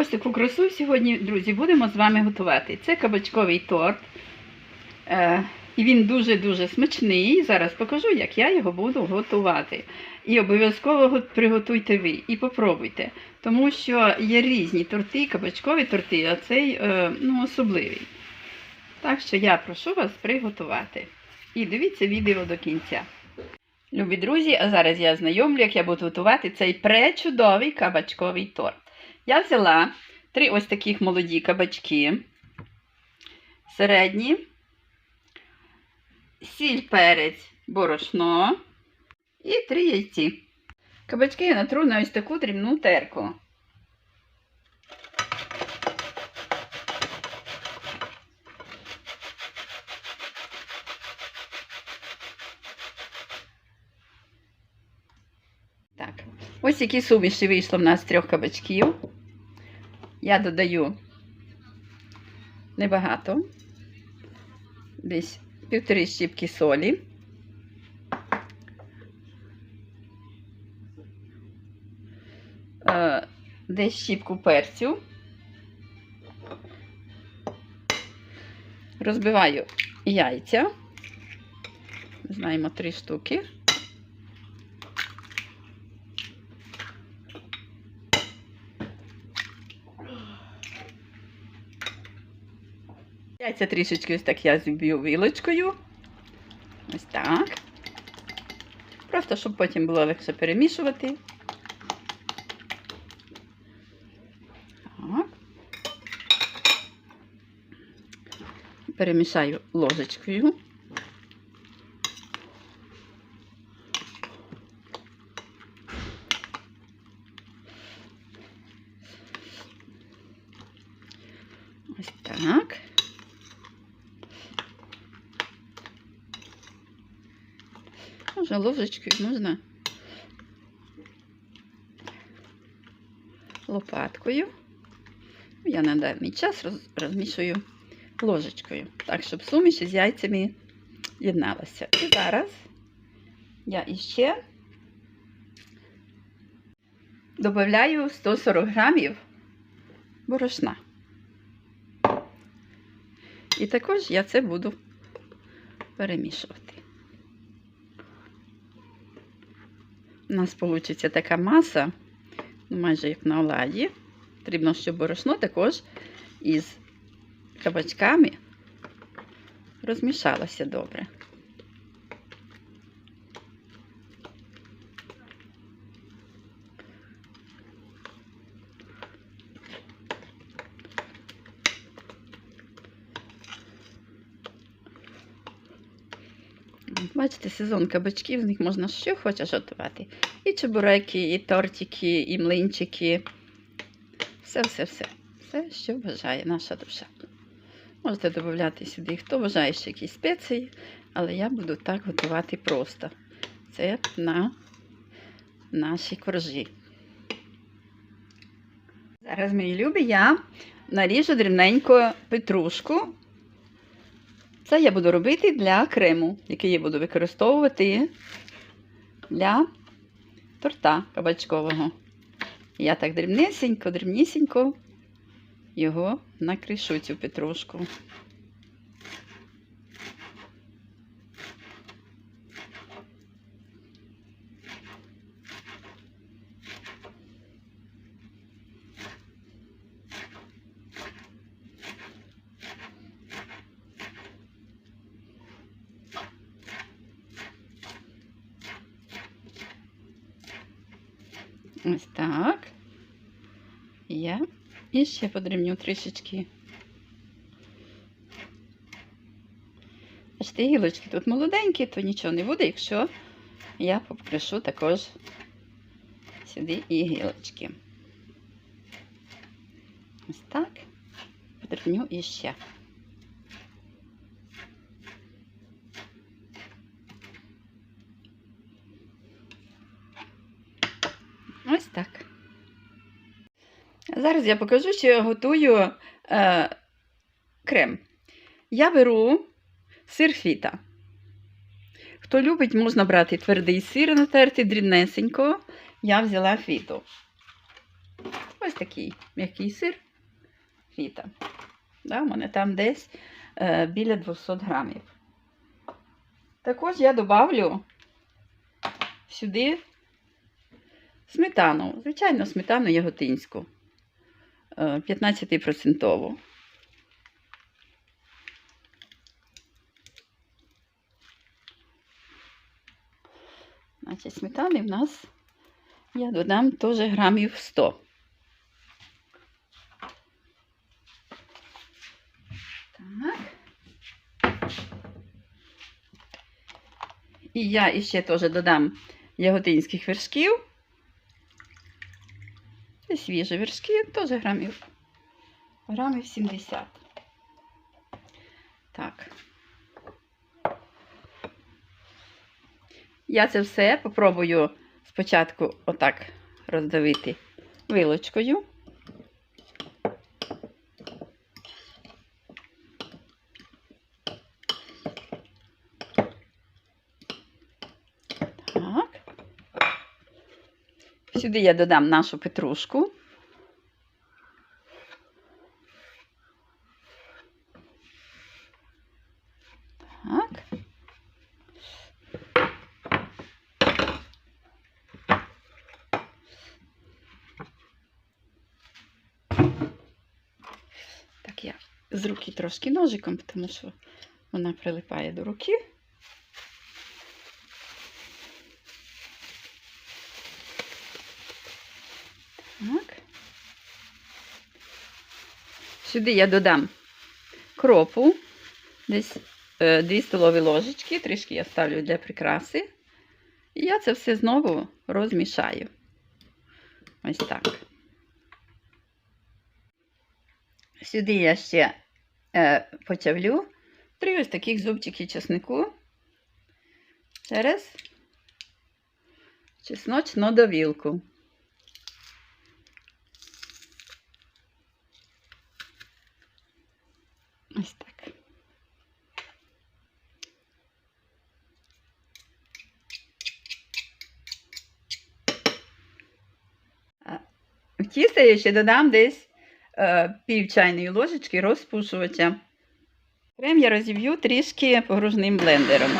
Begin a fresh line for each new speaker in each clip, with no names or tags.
Ось таку красу сьогодні, друзі, будемо з вами готувати. Це кабачковий торт. Е, і він дуже-дуже смачний. Зараз покажу, як я його буду готувати. І обов'язково приготуйте ви і попробуйте. Тому що є різні торти, кабачкові торти, а цей е, ну, особливий. Так що я прошу вас приготувати. І дивіться відео до кінця. Любі друзі, а зараз я знайомлю, як я буду готувати цей пречудовий кабачковий торт. Я взяла три ось таких молоді кабачки, середні, сіль, перець, борошно і три яйці. Кабачки я натру на ось таку дрібну терку. Ось які суміші вийшло в нас з трьох кабачків. Я додаю небагато, десь півтори щіпки солі. Е, Десь щіпку перцю. Розбиваю яйця. Знаємо три штуки. Яйця трішечки ось так я зіб'ю вилочкою. Ось так. Просто, щоб потім було легше перемішувати. Так. Перемішаю ложечкою. Ось так. Може ложечкою можна лопаткою. Я на даний час розмішую ложечкою, так, щоб суміш з яйцями єдналася. І зараз я іще додаю 140 грамів борошна. І також я це буду перемішувати. У нас вийде така маса, ну, майже як на оладі. Потрібно, щоб борошно також із кабачками розмішалося добре. Бачите, сезон кабачків, з них можна що хочеш готувати. І чебуреки, і тортики, і млинчики. Все, все, все. Все, що бажає наша душа. Можете додати сюди, хто бажає ще якісь спеції, але я буду так готувати просто. Це на наші коржі. Зараз, мої любі, я наріжу дрібненько петрушку. Це я буду робити для крему, який я буду використовувати для торта кабачкового. Я так дрібнесенько, дрібнісінько його накришу цю петрушку. Ось так. Я і ще подрібню трішечки. Бачите, гілочки тут молоденькі, то нічого не буде, якщо я покришу також сюди і гілочки. Ось так. Подрібню іще. Ось так. Зараз я покажу, що я готую е, крем. Я беру сир фіта. Хто любить, можна брати твердий сир, натерти дрібнесенько. Я взяла фіту. Ось такий м'який сир фіта. Да, у мене там десь е, біля 200 грамів. Також я добавлю сюди сметану. Звичайно, сметану яготинську. Е, 15%. Значить, сметани в нас я додам теж грамів 100. Так. І я іще теж додам яготинських вершків. Це свіжі вершки, теж грамів. Грамів 70. Так. Я це все попробую спочатку отак роздавити вилочкою. Так. Сюди я додам нашу петрушку. Так. Так, я з руки трошки ножиком, тому що вона прилипає до руки. Так. Сюди я додам кропу, десь е, 2 столові ложечки, трішки я ставлю для прикраси. І я це все знову розмішаю. Ось так. Сюди я ще е, почавлю три ось таких зубчики чеснику через чесночну довілку. Ось так. А В тісто я ще додам десь е, пів чайної ложечки розпушувача. Крем я розіб'ю трішки погружним блендером.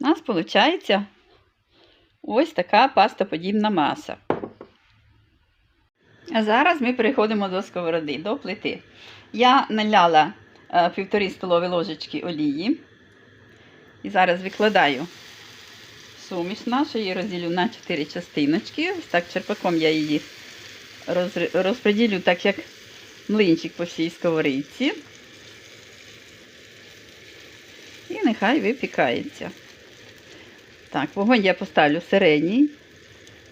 У нас виходить ось така пастоподібна маса. А зараз ми переходимо до сковороди, до плити. Я наляла е, півтори столові ложечки олії. І зараз викладаю суміш нашу, її розділю на 4 частиночки. Ось так черпаком я її розподілю, так як млинчик по всій сковорідці. І нехай випікається. Так, вогонь я поставлю середній,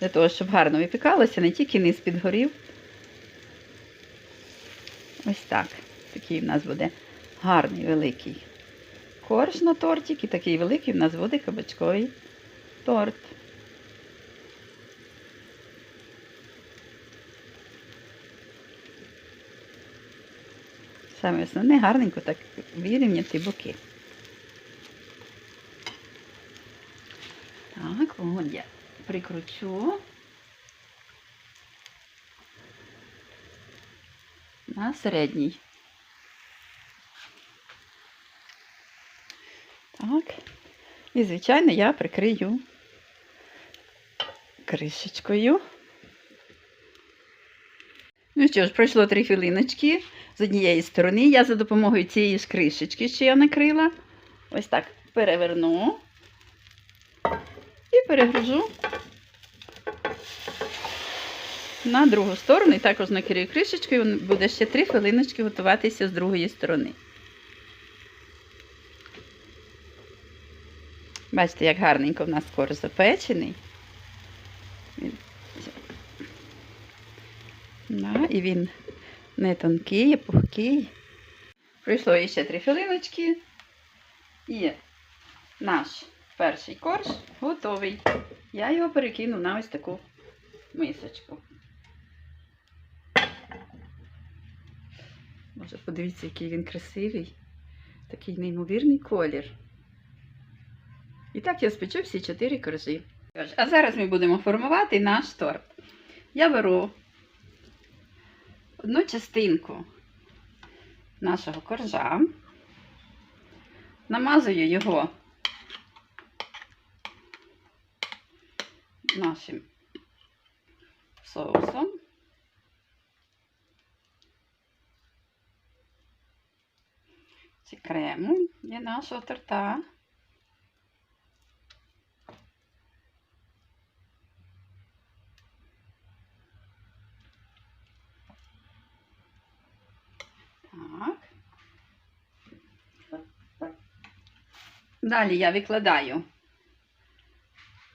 для того, щоб гарно випікалося, не тільки низ підгорів. Ось так. Такий в нас буде гарний великий корж на тортик і такий великий в нас буде кабачковий торт. Саме основне гарненько так вирівняти боки. Так, вогонь я прикручу. На середній. Так. І, звичайно, я прикрию кришечкою. Ну що ж, пройшло три хвилиночки з однієї сторони. Я за допомогою цієї ж кришечки, що я накрила, ось так переверну перегружу на другу сторону. І також накрию кришечкою, буде ще три хвилиночки готуватися з другої сторони. Бачите, як гарненько в нас корж запечений. Да, і він не тонкий, а пухкий. Пройшло ще три хвилиночки. І наш перший корж готовий. Я його перекину на ось таку мисочку. Може, подивіться, який він красивий. Такий неймовірний колір. І так я спечу всі чотири коржі. А зараз ми будемо формувати наш торт. Я беру одну частинку нашого коржа, намазую його нашим соусом. Чи крему для нашого торта. Так. Далі я викладаю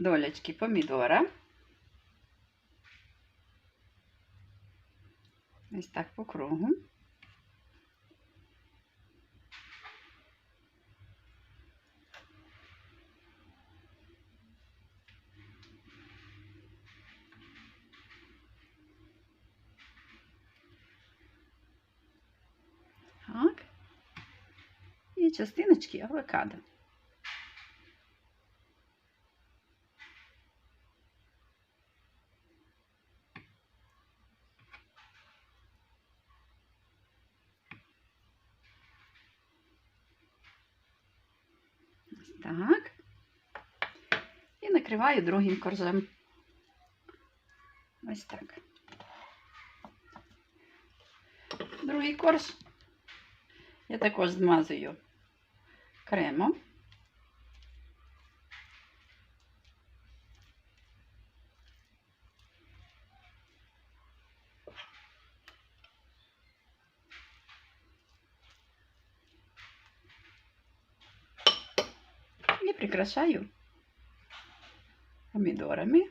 долечки помідора. Ось так по кругу. Так. І частиночки авокадо. Ось так. І накриваю другим коржем. Ось так. Другий корж я також змазую кремом. І прикрашаю помідорами.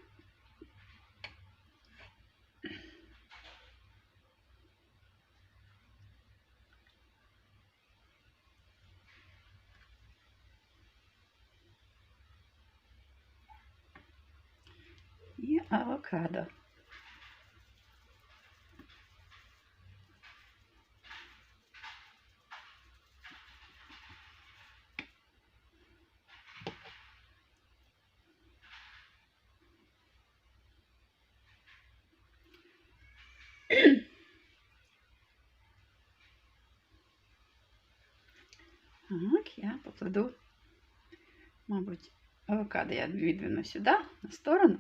І авокадо. Так, я покладу, мабуть, авокадо я відвину сюди, на сторону,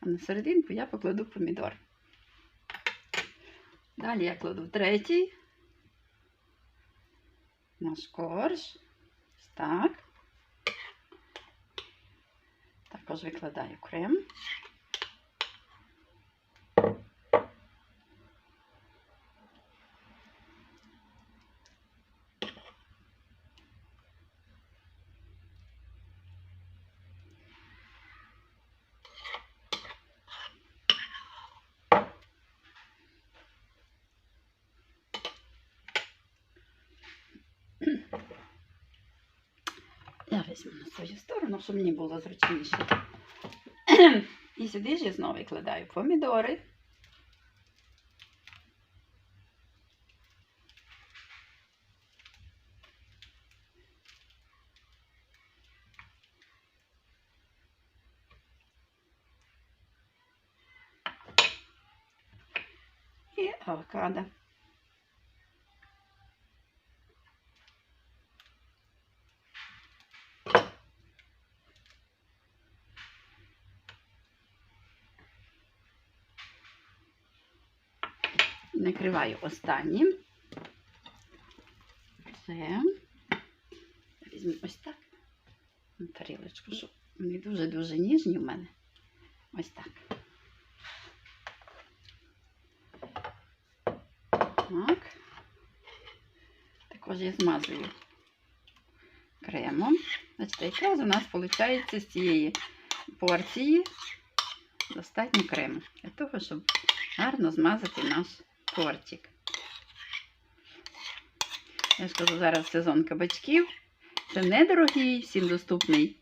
а на серединку я покладу помідор. Далі я кладу третій наш корж. Так. Також викладаю крем. Я візьму на свою сторону, щоб мені було зручніше. І сюди ж я знову викладаю помідори. Авокадо. Накриваю останнім. Все. Візьму ось так на тарілочку, щоб вони дуже-дуже ніжні в мене. Ось так. Так. Також я змазую кремом. Значить, якраз у нас виходить з цієї порції достатньо крему для того, щоб гарно змазати наш тортик. Я ж кажу, зараз сезон кабачків. Це недорогий, всім доступний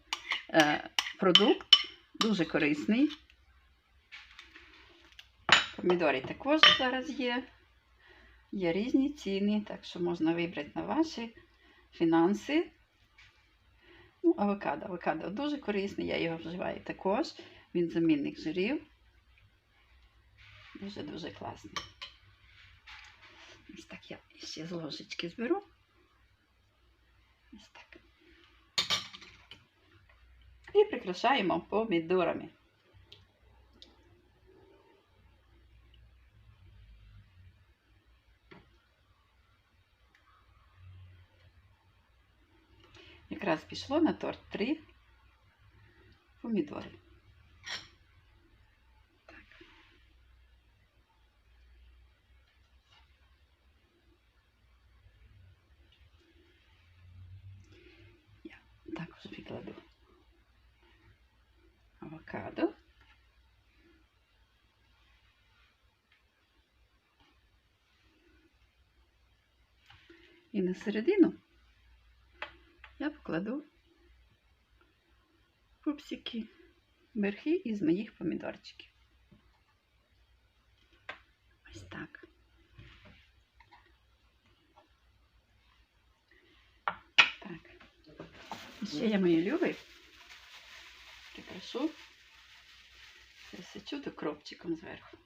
е, продукт, дуже корисний. Помідори також зараз є. Є різні ціни, так що можна вибрати на ваші фінанси. Ну, авокадо. Авокадо дуже корисний, я його вживаю також. Він замінник жирів. Дуже-дуже класний. Ось так я ще з ложечки зберу. Ось так. І прикрашаємо помідорами. Якраз пішло на торт три помідори. Так. Я також підкладу авокадо. І на середину я покладу пупсики, верхи із моїх помідорчиків. Ось так. Так. І ще я мої люби прикрашу присичу кропчиком зверху.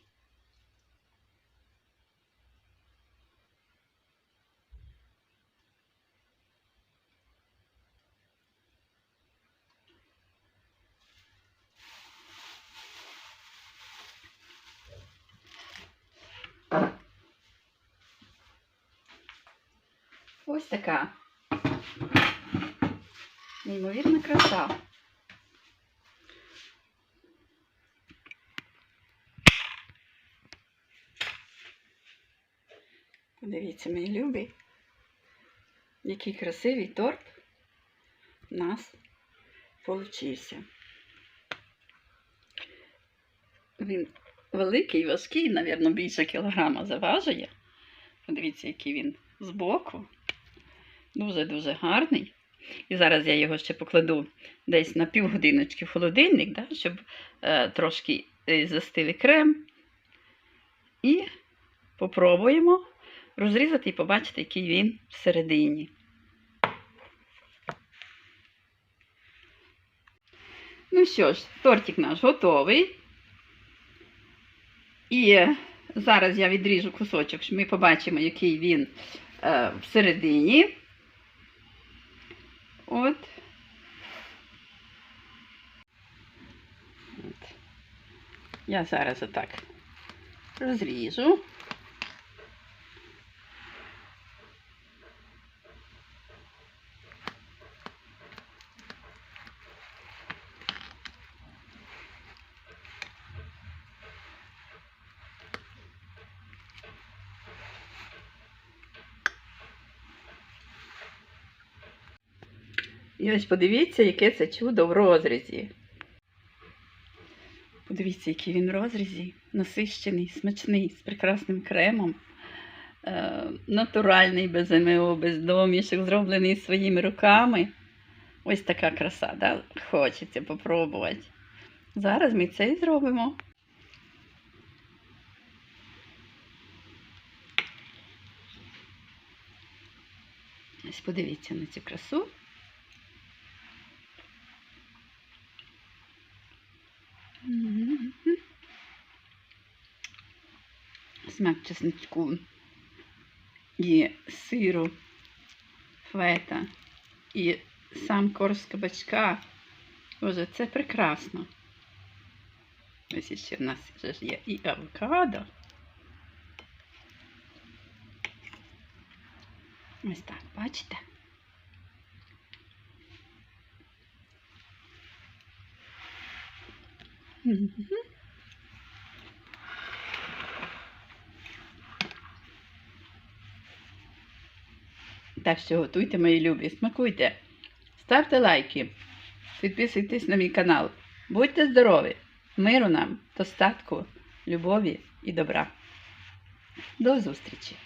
Ось така неймовірна краса. Подивіться, мої любі, який красивий торт у нас получився. Він великий, важкий, мабуть, більше кілограма заважує. Подивіться, який він збоку. Дуже-дуже гарний. І зараз я його ще покладу десь на півгодиночки в холодильник, да, щоб е, трошки е, застили крем. І попробуємо розрізати і побачити, який він всередині. Ну що ж, тортик наш готовий. І зараз я відріжу кусочок, щоб ми побачимо, який він е, всередині. От. Я зараз отак розріжу. І ось подивіться, яке це чудо в розрізі. Подивіться, який він в розрізі. Насищений, смачний, з прекрасним кремом. Е, натуральний, без МО, без домішок, зроблений своїми руками. Ось така краса, да? хочеться попробувати. Зараз ми це і зробимо. Ось подивіться на цю красу. Смак чесничку і сиру, фета, і сам корж кабачка. Боже, це прекрасно. Ось ще в нас вже ж є і авокадо. Ось так, бачите? Так що готуйте, мої любі, смакуйте, ставте лайки, підписуйтесь на мій канал. Будьте здорові, миру нам, достатку, любові і добра. До зустрічі!